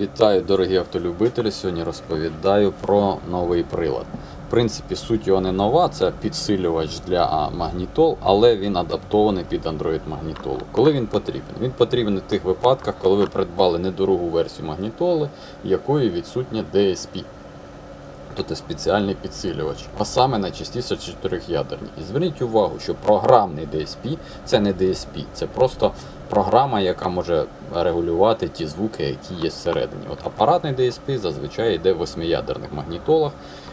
Вітаю, дорогі автолюбителі! Сьогодні розповідаю про новий прилад. В принципі, суть його не нова, це підсилювач для магнітол, але він адаптований під Android магнітолу. Коли він потрібен? Він потрібен в тих випадках, коли ви придбали недорогу версію магнітоли, якої відсутня DSP. Тобто спеціальний підсилювач, а саме найчастіше чотирьохядерні. І зверніть увагу, що програмний DSP це не DSP, це просто програма, яка може регулювати ті звуки, які є всередині. От апаратний DSP зазвичай йде в восьмиядерних магнітолах,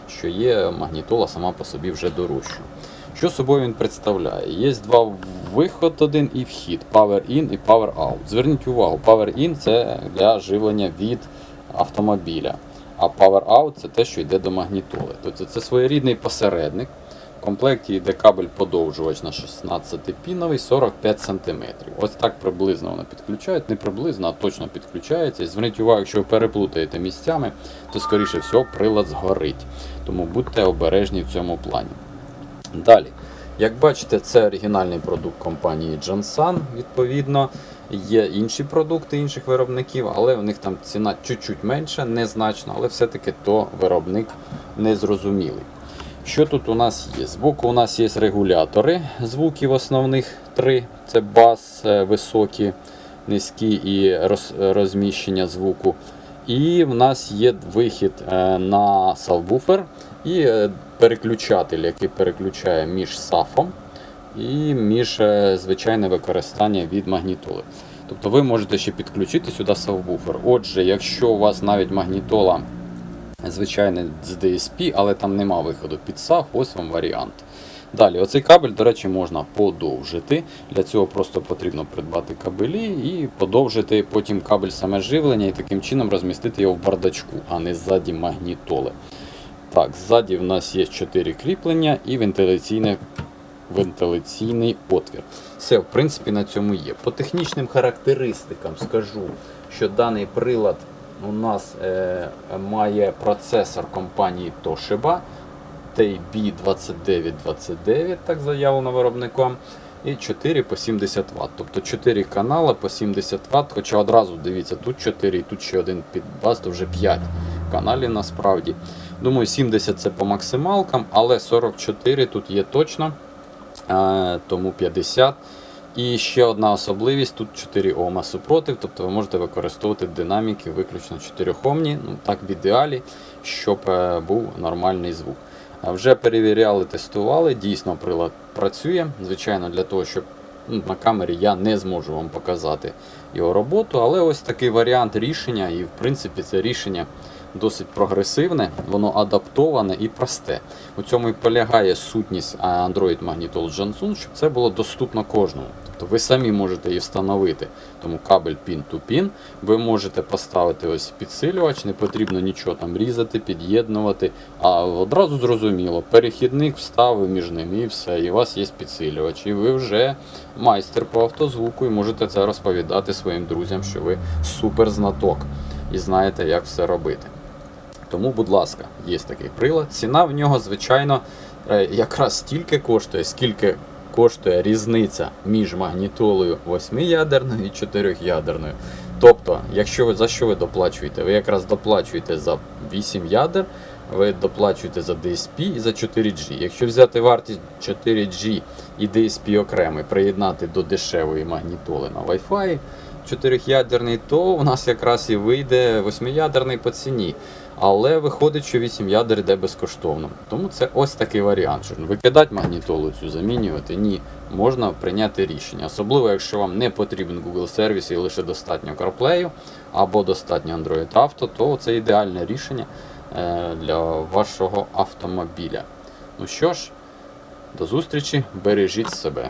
що є магнітола сама по собі вже дорожчою. Що собою він представляє? Є два виход один і вхід Power In і Power Out. Зверніть увагу, Power In це для живлення від автомобіля. А Power Out це те, що йде до магнітоли. Тобто це своєрідний посередник. В комплекті йде кабель подовжувач на 16-піновий 45 см. Ось так приблизно воно підключають. Не приблизно, а точно підключається. І зверніть увагу, якщо ви переплутаєте місцями, то скоріше всього прилад згорить. Тому будьте обережні в цьому плані. Далі. Як бачите, це оригінальний продукт компанії Johnson, відповідно. Є інші продукти інших виробників, але в них там ціна чуть-чуть менша, незначно, але все-таки то виробник незрозумілий. Що тут у нас є? Збоку у нас є регулятори звуків основних три: це бас, е, високі, низькі і роз, розміщення звуку. І в нас є вихід е, на сабвуфер і е, переключатель, який переключає між сафом і між звичайне використання від магнітоли. Тобто ви можете ще підключити сюди сабвуфер. Отже, якщо у вас навіть магнітола звичайна з DSP, але там нема виходу під SAF, ось вам варіант. Далі, оцей кабель, до речі, можна подовжити. Для цього просто потрібно придбати кабелі і подовжити потім кабель саме живлення і таким чином розмістити його в бардачку, а не ззаді магнітоли. Так, ззаді в нас є 4 кріплення і вентиляційне, вентиляційний отвір. Все, в принципі, на цьому є. По технічним характеристикам скажу, що даний прилад у нас е, має процесор компанії Toshiba TB2929, так заявлено виробником. І 4 по 70 Вт. Тобто 4 канали по 70 Вт. Хоча одразу дивіться, тут 4 і тут ще один підбас, то вже 5 каналів насправді. Думаю, 70 це по максималкам, але 44 тут є точно, тому 50. І ще одна особливість: тут 4 Ома супротив, тобто ви можете використовувати динаміки виключно 4 Омні, ну так в ідеалі, щоб е, був нормальний звук. Вже перевіряли, тестували, дійсно прилад працює. Звичайно, для того, щоб ну, на камері я не зможу вам показати його роботу, але ось такий варіант рішення, і в принципі це рішення досить прогресивне, воно адаптоване і просте. У цьому і полягає сутність Android Magnetol Johnson, щоб це було доступно кожному. Тобто ви самі можете її встановити. Тому кабель pin-to-pin, ви можете поставити ось підсилювач, не потрібно нічого там різати, під'єднувати. А одразу зрозуміло, перехідник вставив між ними і все, і у вас є підсилювач. І ви вже майстер по автозвуку і можете це розповідати своїм друзям, що ви суперзнаток і знаєте, як все робити. Тому, будь ласка, є такий прилад. Ціна в нього, звичайно, е, якраз стільки коштує, скільки коштує різниця між магнітолою 8-ядерною і 4-ядерною. Тобто, якщо ви за що ви доплачуєте? Ви якраз доплачуєте за 8 ядер, ви доплачуєте за DSP і за 4G. Якщо взяти вартість 4G і DSP окремий, приєднати до дешевої магнітоли на Wi-Fi 4-ядерний, то у нас якраз і вийде 8-ядерний по ціні. Але виходить, що 8 ядер йде безкоштовно. Тому це ось такий варіант. Що викидати магнітолу цю замінювати, ні, можна прийняти рішення. Особливо, якщо вам не потрібен Google сервіс і лише достатньо CarPlay або достатньо Android Auto, то це ідеальне рішення е, для вашого автомобіля. Ну що ж, до зустрічі, бережіть себе.